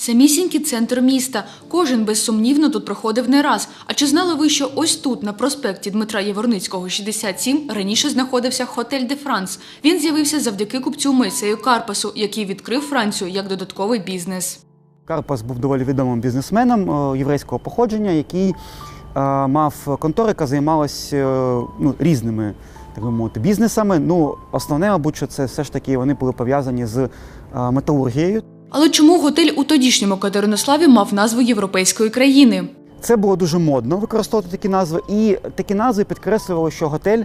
Самісінький центр міста. Кожен безсумнівно тут проходив не раз. А чи знали ви, що ось тут, на проспекті Дмитра Єворницького, 67, раніше знаходився Хотель де Франс? Він з'явився завдяки купцю Мойсею Карпасу, який відкрив Францію як додатковий бізнес. Карпас був доволі відомим бізнесменом е, єврейського походження, який е, мав контору, яка займалась е, ну, різними так би мовити, бізнесами. Ну, основне, мабуть, що це все ж таки вони були пов'язані з металургією. Але чому готель у тодішньому Катеринославі мав назву європейської країни? Це було дуже модно використовувати такі назви, і такі назви підкреслювали, що готель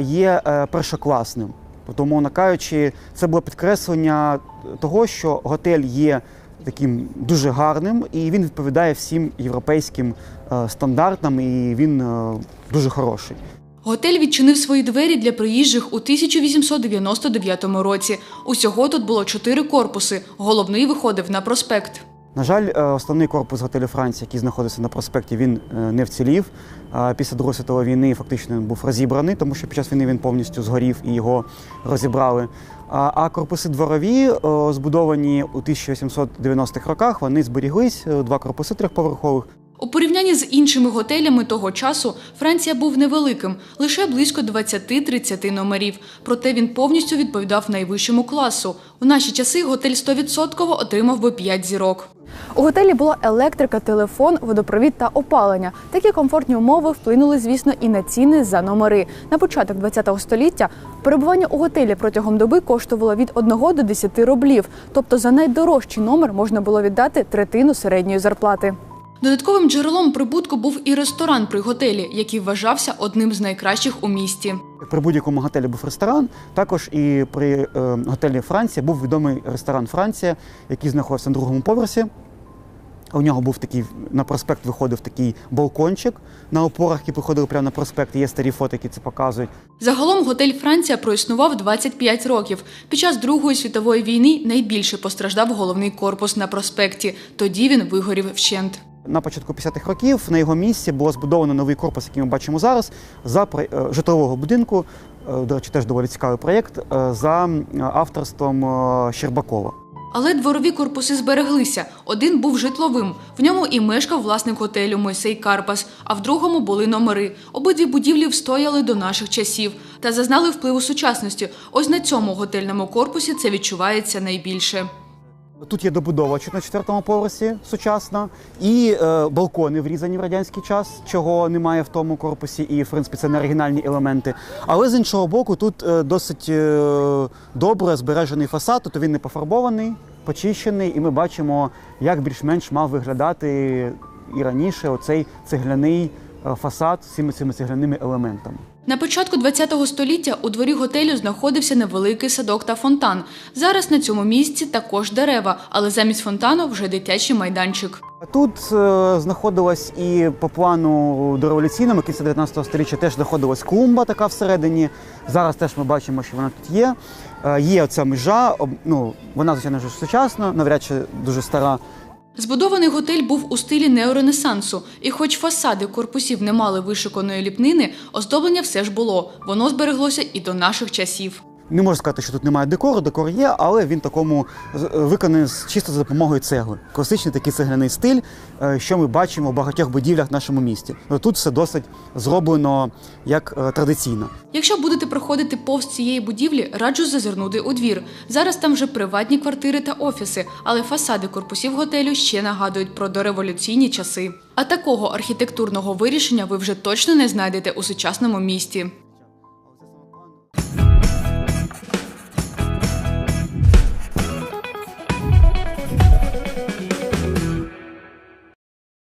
є е, першокласним. Тобто, мовно кажучи, це було підкреслення того, що готель є таким дуже гарним і він відповідає всім європейським е, стандартам, і він е, дуже хороший. Готель відчинив свої двері для приїжджих у 1899 році. Усього тут було чотири корпуси. Головний виходив на проспект. На жаль, е, основний корпус готелю Франції, який знаходиться на проспекті, він е, не вцілів. Після Другої світової війни фактично він був розібраний, тому що під час війни він повністю згорів і його розібрали. А корпуси дворові, е, збудовані у 1890-х роках, вони зберіглись. Два корпуси трьохповерхових. У порівнянні з іншими готелями того часу Франція був невеликим, лише близько 20-30 номерів. Проте він повністю відповідав найвищому класу. У наші часи готель 100% отримав би 5 зірок. У готелі була електрика, телефон, водопровід та опалення. Такі комфортні умови вплинули, звісно, і на ціни за номери. На початок ХХ століття перебування у готелі протягом доби коштувало від 1 до 10 рублів. Тобто за найдорожчий номер можна було віддати третину середньої зарплати. Додатковим джерелом прибутку був і ресторан при готелі, який вважався одним з найкращих у місті. При будь-якому готелі був ресторан. Також і при е, готелі Франція був відомий ресторан Франція, який знаходився на другому поверсі. У нього був такий на проспект виходив такий балкончик на опорах, які виходили прямо на проспект. Є старі фото, які це показують. Загалом готель Франція проіснував 25 років. Під час Другої світової війни найбільше постраждав головний корпус на проспекті. Тоді він вигорів вщент. На початку 50-х років на його місці було збудовано новий корпус, який ми бачимо зараз, за е, житлового будинку. Е, До речі, теж доволі цікавий проєкт е, за авторством Щербакова. Але дворові корпуси збереглися. Один був житловим. В ньому і мешкав власник готелю Мойсей Карпас, а в другому були номери. Обидві будівлі встояли до наших часів та зазнали впливу сучасності. Ось на цьому готельному корпусі це відчувається найбільше. Тут є добудова на четвертому поверсі сучасна, і е, балкони врізані в радянський час, чого немає в тому корпусі, і в принципі це не оригінальні елементи. Але з іншого боку, тут е, досить е, добре збережений фасад, тобто він не пофарбований, почищений, і ми бачимо, як більш-менш мав виглядати і раніше оцей цегляний е, фасад з цими цими цегляними елементами. На початку ХХ століття у дворі готелю знаходився невеликий садок та фонтан. Зараз на цьому місці також дерева, але замість фонтану вже дитячий майданчик. Тут е, знаходилась і по плану дореволюційному кінця 19 століття теж знаходилась клумба така всередині. Зараз теж ми бачимо, що вона тут є. Е, є оця межа, ну, вона, звичайно, вже сучасна, навряд чи дуже стара. Збудований готель був у стилі неоренесансу, і хоч фасади корпусів не мали вишиканої ліпнини, оздоблення все ж було. Воно збереглося і до наших часів. Не можу сказати, що тут немає декору, декор є, але він такому е, виконаний чисто за допомогою цегли. Класичний такий цегляний стиль, е, що ми бачимо в багатьох будівлях в нашому місті. Тут все досить зроблено як е, традиційно. Якщо будете проходити повз цієї будівлі, раджу зазирнути у двір. Зараз там вже приватні квартири та офіси, але фасади корпусів готелю ще нагадують про дореволюційні часи. А такого архітектурного вирішення ви вже точно не знайдете у сучасному місті.